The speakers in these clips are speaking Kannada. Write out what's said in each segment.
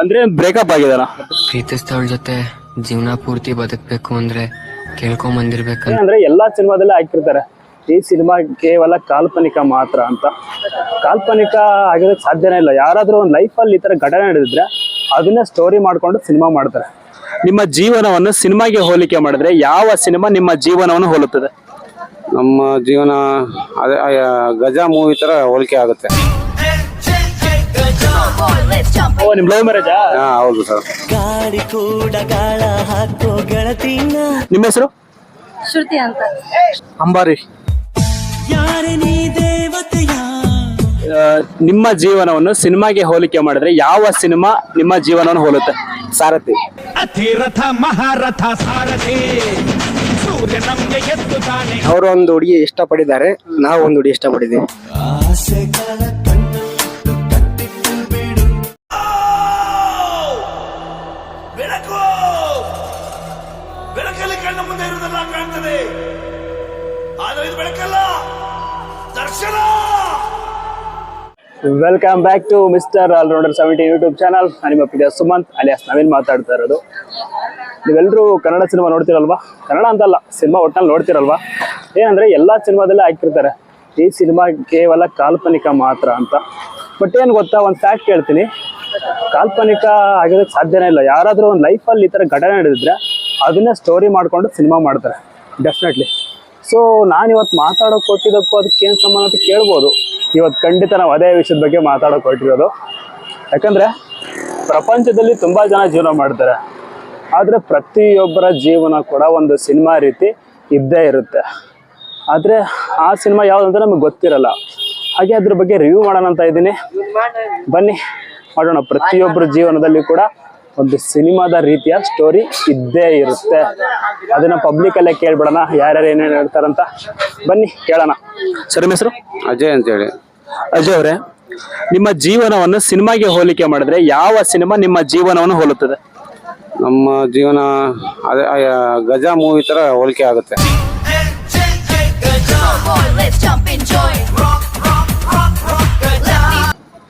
ಅಂದ್ರೆ ಬ್ರೇಕಪ್ ಆಗಿದಾರ ಪ್ರೀತಿ ಸ್ಥಳ ಜೊತೆ ಜೀವನ ಪೂರ್ತಿ ಬದುಕಬೇಕು ಅಂದ್ರೆ ಕೇಳ್ಕೊಂಡ್ ಬಂದಿರ್ಬೇಕಂತ ಅಂದ್ರೆ ಎಲ್ಲಾ ಸಿನಿಮಾದಲ್ಲೇ ಹಾಕಿರ್ತಾರೆ. ಈ ಸಿನಿಮಾ ಕೇವಲ ಕಾಲ್ಪನಿಕ ಮಾತ್ರ ಅಂತ. ಕಾಲ್ಪನಿಕ ಆಗಿರೋದಕ್ಕೆ ಸಾಧ್ಯನೇ ಇಲ್ಲ. ಯಾರಾದ್ರೂ ಒಂದು ಲೈಫಲ್ಲಿ ಈ ತರ ಘಟನೆ ನಡೆದಿದ್ರೆ ಅದನ್ನ ಸ್ಟೋರಿ ಮಾಡ್ಕೊಂಡು ಸಿನಿಮಾ ಮಾಡ್ತಾರೆ. ನಿಮ್ಮ ಜೀವನವನ್ನು ಸಿನಿಮಾಗೆ ಹೋಲಿಕೆ ಮಾಡಿದ್ರೆ ಯಾವ ಸಿನಿಮಾ ನಿಮ್ಮ ಜೀವನವನ್ನು ಹೋಲುತ್ತದೆ? ನಮ್ಮ ಜೀವನ ಅದೇ ಆ, ಗಜ ಮೂವಿ ತರ ಹೋಲಿಕೆ ಆಗುತ್ತೆ. ಓ ನಿಮ್ ಲವ್ ಮ್ಯಾರೇಜಾ? ಹಾ ಹೌದು ಸರ್. ಗಾಡಿ ಕೂಡ ಗಾಳ ಹಾಕೋ ಗೆಳತಿನ. ನಿಮ್ಮ ಹೆಸರು? ಶ್ರುತಿ ಅಂತ. ಅಂಬಾರಿ. ಯಾರೇ ನೀ ದೇವತೆಯ. ಆ, ನಿಮ್ಮ ಜೀವನವನ್ನು ಸಿನಿಮಾಗೆ ಹೋಲಿಕೆ ಮಾಡಿದ್ರೆ ಯಾವ ಸಿನಿಮಾ ನಿಮ್ಮ ಜೀವನವನ್ನು ಹೋಲುತ್ತೆ? ಸಾರಥಿ. ಅತಿರಥ ಮಹಾರಥ ಸಾರಥಿ. ಸೂರ್ಯ ನಮ್ಗೆ ಎದ್ದು ತಾನೆ. ಅವರು ಒಂದು ಹುಡುಗಿ ಇಷ್ಟಪಡಿದ್ದಾರೆ. ನಾವು ಒಂದು ಹುಡುಗಿ ಇಷ್ಟಪಟ್ಟಿದ್ದೀವಿ ಕಣ್ಣ ಮುಂದೆ ಇರುವುದೆಲ್ಲ ಕಾಣ್ತದೆ. ಆದರೆ ಇದು ಬೆಳಕಲ್ಲ. ದರ್ಶನ! Welcome back to mister allrounder seventy YouTube channel ನಿಮ್ಮ ಪ್ರಿಯ ಸುಮಂತ್, ಅಲಿಯಾಸ್ ನವೀನ್ ಮಾತಾಡ್ತಾ ಇರೋದು. ನೀವೆಲ್ಲರೂ ಕನ್ನಡ ಸಿನಿಮಾ ನೋಡ್ತಿರಲ್ವಾ? ಕನ್ನಡ ಅಂತಲ್ಲ ಸಿನಿಮಾ ಒಟ್ಟಿನಲ್ಲಿ ನೋಡ್ತಿರಲ್ವಾ? ಏನಂದ್ರೆ ಎಲ್ಲ ಸಿನಿಮಾದಲ್ಲೇ ಹಾಕಿರ್ತಾರೆ. ಈ ಸಿನಿಮಾ ಕೇವಲ ಕಾಲ್ಪನಿಕ ಮಾತ್ರ ಅಂತ. ಬಟ್ ಏನು ಗೊತ್ತಾ, ಒಂದು ಫ್ಯಾಕ್ಟ್ ಹೇಳ್ತೀನಿ ಕಾಲ್ಪನಿಕ ಆಗೋದಕ್ಕೆ ಸಾಧ್ಯನೇ ಇಲ್ಲ. ಯಾರಾದರೂ ಒಂದು ಲೈಫಲ್ಲಿ ಈ ಥರ ಘಟನೆ ನಡೆದಿದ್ರೆ ಅದನ್ನೇ ಸ್ಟೋರಿ ಮಾಡಿಕೊಂಡು ಸಿನಿಮಾ ಮಾಡ್ತಾರೆ. ಡೆಫಿನೆಟ್ಲಿ ಸೊ ನಾನು ಇವತ್ತು ಮಾತಾಡೋಕೆ ಕೊಟ್ಟಿದ್ದಕ್ಕೂ ಅದಕ್ಕೆ ಏನು ಸಂಬಂಧ ಅಂತ ಕೇಳ್ಬೋದು. ಇವತ್ತು ಖಂಡಿತ ನಾವು ಅದೇ ವಿಷಯದ ಬಗ್ಗೆ ಮಾತಾಡೋಕೆ ಹೊರಟಿರೋದು. ಯಾಕಂದರೆ ಪ್ರಪಂಚದಲ್ಲಿ ತುಂಬ ಜನ ಜೀವನ ಮಾಡ್ತಾರೆ. ಆದರೆ ಪ್ರತಿಯೊಬ್ಬರ ಜೀವನ ಕೂಡ ಒಂದು ಸಿನಿಮಾ ರೀತಿ ಇದ್ದೇ ಇರುತ್ತೆ. ಆದರೆ ಆ ಸಿನಿಮಾ ಯಾವುದು ಅಂತ ನಮಗೆ ಗೊತ್ತಿರಲ್ಲ. ಹಾಗೆ ಅದ್ರ ಬಗ್ಗೆ ರಿವ್ಯೂ ಮಾಡೋಣ ಅಂತ ಇದ್ದೀನಿ. ಬನ್ನಿ ಮಾಡೋಣ. ಪ್ರತಿಯೊಬ್ಬರ ಜೀವನದಲ್ಲಿ ಕೂಡ ಒಂದು ಸಿನಿಮಾದ ರೀತಿಯ ಸ್ಟೋರಿ ಇದ್ದೇ ಇರುತ್ತೆ. ಅದನ್ನ ಪಬ್ಲಿಕ್ ಅಲ್ಲೇ ಕೇಳ್ಬಿಡೋಣ ಯಾರ್ಯಾರು ಏನೇನು ಹೇಳ್ತಾರಂತ. ಬನ್ನಿ ಕೇಳೋಣ. ಸರ್ ನಿಮ್ಮ ಹೆಸರು? ಅಜಯ್ ಅಂತೇಳಿ. ಅಜಯ್ ಅವರೇ ನಿಮ್ಮ ಜೀವನವನ್ನು ಸಿನಿಮಾಗೆ ಹೋಲಿಕೆ ಮಾಡಿದ್ರೆ ಯಾವ ಸಿನಿಮಾ ನಿಮ್ಮ ಜೀವನವನ್ನು ಹೋಲುತ್ತದೆ? ನಮ್ಮ ಜೀವನ ಅದೇ ಆ, ಗಜ ಮೂವಿ ತರ ಹೋಲಿಕೆ ಆಗುತ್ತೆ.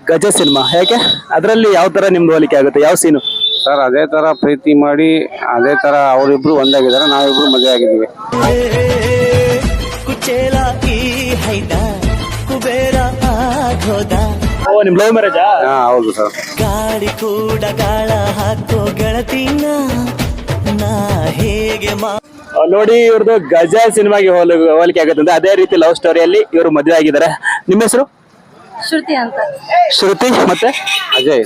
ಗಜ ಸಿನಿಮಾ ಯಾಕೆ ಅದರಲ್ಲಿ ಯಾವ ತರ ನಿಮ್ದು ಹೋಲಿಕೆ ಆಗುತ್ತೆ? ಯಾವ ಸೀನು? ಸರ್ ಅದೇ ತರ ಪ್ರೀತಿ ಮಾಡಿ ಅದೇ ತರ ಅವರಿಬ್ರು ಒಂದಾಗಿದ್ದಾರೆ ನಾವಿಬ್ರು ಮದುವೆ ಆಗಿದ್ದೀವಿ. ಕುಚೇಲ ಈ ಹೈದ ಕುಬೇರ ಆಗೋದ ಓ ನಿಮ್ ಲವ್ ಮ್ಯಾರೇಜಾ? ಹಾ ಹೌದು ಸರ್. ಗಾಡಿ ಕೂಡ ಗಾಳ ಹಾಕೋ ಗೆಳತಿನ ನಾ ಹೇಗೆ ಮಾ ನೋಡಿ ಇವ್ರದ್ದು ಗಜ ಸಿನಿಮಾಗೆ ಹೋಲ ಹೋಲಿಕೆ ಆಗುತ್ತೆ ಅಂದ್ರೆ ಅದೇ ರೀತಿ ಲವ್ ಸ್ಟೋರಿಯಲ್ಲಿ ಇವರು ಮದುವೆ ಆಗಿದ್ದಾರೆ. ನಿಮ್ಮ ಹೆಸರು? ಶ್ರುತಿ ಅಂತ. ಶ್ರುತಿ ಮತ್ತೆ? ಅಜಯ್.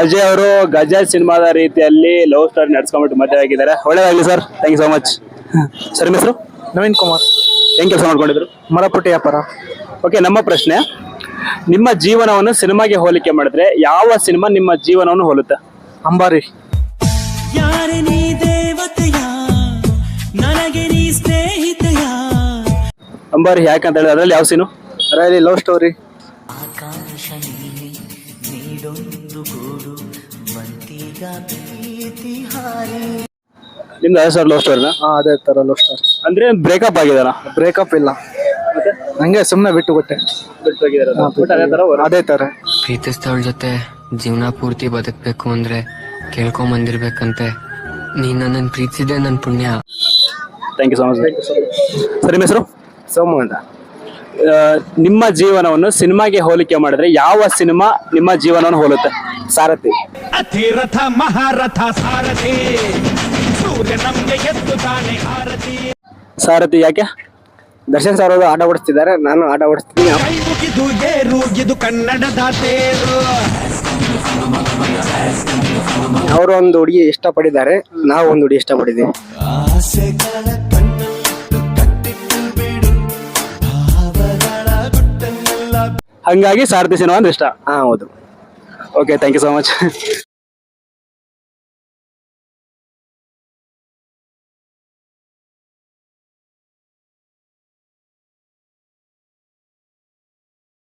ಅಜಯ್ ಅವರು ಗಜ ಸಿನಿಮಾದ ರೀತಿಯಲ್ಲಿ ಲವ್ ಸ್ಟೋರಿ ನಡ್ಸ್ಕೊಂಡ್ಬಿಟ್ಟು ಮದುವೆ ಆಗಿದ್ದಾರೆ. ಒಳ್ಳೇದಾಗ್ಲಿ sir. Thank you so much sir ನಿಮ್ಮ ಹೆಸರು? ನವೀನ್ ಕುಮಾರ್. ಹೆಂಗ್ ಕೆಲಸ ಮಾಡ್ಕೊಂಡಿದ್ರು? ಮರಪುಟ್ಟಿ ವ್ಯಾಪಾರ ಓಕೆ ನಮ್ಮ ಪ್ರಶ್ನೆ. ನಿಮ್ಮ ಜೀವನವನ್ನು ಸಿನಿಮಾಗೆ ಹೋಲಿಕೆ ಮಾಡಿದ್ರೆ ಯಾವ ಸಿನಿಮಾ ನಿಮ್ಮ ಜೀವನವನ್ನು ಹೋಲುತ್ತೆ? ಅಂಬಾರಿ. ಯಾರೆ ನೀ ದೇವತೆಯ ನನಗೆ ನೀ ಸ್ನೇಹಿತೆಯ? ಅಂಬಾರಿ ಯಾಕಂತ ಹೇಳಿದ್ರೆ ಅದ್ರಲ್ಲಿ ಯಾವ ಸೀನು ಅದರಲ್ಲಿ ಲವ್ ಸ್ಟೋರಿ. ನಿಮ್ದು ಅದೇ ಸರ್ ಲವ್ ಸ್ಟೋರಿನ ಹಾ ಅದೇ ತರ ಲವ್ ಸ್ಟೋರಿ ಅಂದ್ರೆ ಬ್ರೇಕಪ್ ಆಗಿದಾರ? ಬ್ರೇಕಪ್ ಇಲ್ಲ. ಹಂಗೆ ಸುಮ್ಮನೆ ಬಿಟ್ಟು ಕೊಟ್ಟೆ. ಅದೇ ತರ ಅದೇ ತರ. ಪ್ರೀತಿಸಿದವಳ ಜೊತೆ ಜೀವನ ಪೂರ್ತಿ ಬದುಕಬೇಕು ಅಂದ್ರೆ ಕೇಳ್ಕೊಂಡ್ ಬಂದಿರ್ಬೇಕಂತೆ. ನೀನ್ ನನ್ನ ಪ್ರೀತಿಸಿದೆ ನನ್ನ ಪುಣ್ಯ. Thank you so much sir ನಿಮ್ಮ ಹೆಸರು? ಸೋಮು ಅಂತ. ನಿಮ್ಮ ಜೀವನವನ್ನು ಸಿನಿಮಾಗೆ ಹೋಲಿಕೆ ಮಾಡಿದ್ರೆ ಯಾವ ಸಿನಿಮಾ ನಿಮ್ಮ ಜೀವನವನ್ನು ಹೋಲುತ್ತೆ? ಸಾರಥಿ. ಅತಿರಥ ಮಹಾರಥ ಸಾರಥಿ. ಸೂರ್ಯ ನಮ್ಗೆ ಎದ್ದು ತಾನೆ ಸಾರಥಿ ಯಾಕೆ? ದರ್ಶನ್ ಸರ್ ಅವರು ಆಟ ಓಡಿಸ್ತಿದ್ದಾರೆ ನಾನು ಆಟ ಓಡಿಸ್ತೀನಿ. ಕೈ ಮುಗಿದು ಏರು ಇದು ಕನ್ನಡದ ತೇರು. ಅವರು ಒಂದು ಹುಡುಗಿ ಇಷ್ಟಪಡಿದ್ದಾರೆ ನಾವು ಒಂದು ಹುಡುಗಿ ಇಷ್ಟಪಟ್ಟಿದ್ದೀವಿ ಹಂಗಾಗಿ ಸಾರಥಿ ಸಿನಿಮಾ ಅಂದ್ರೆ ಇಷ್ಟ. ಹಾ ಹೌದು. Okay thank you so much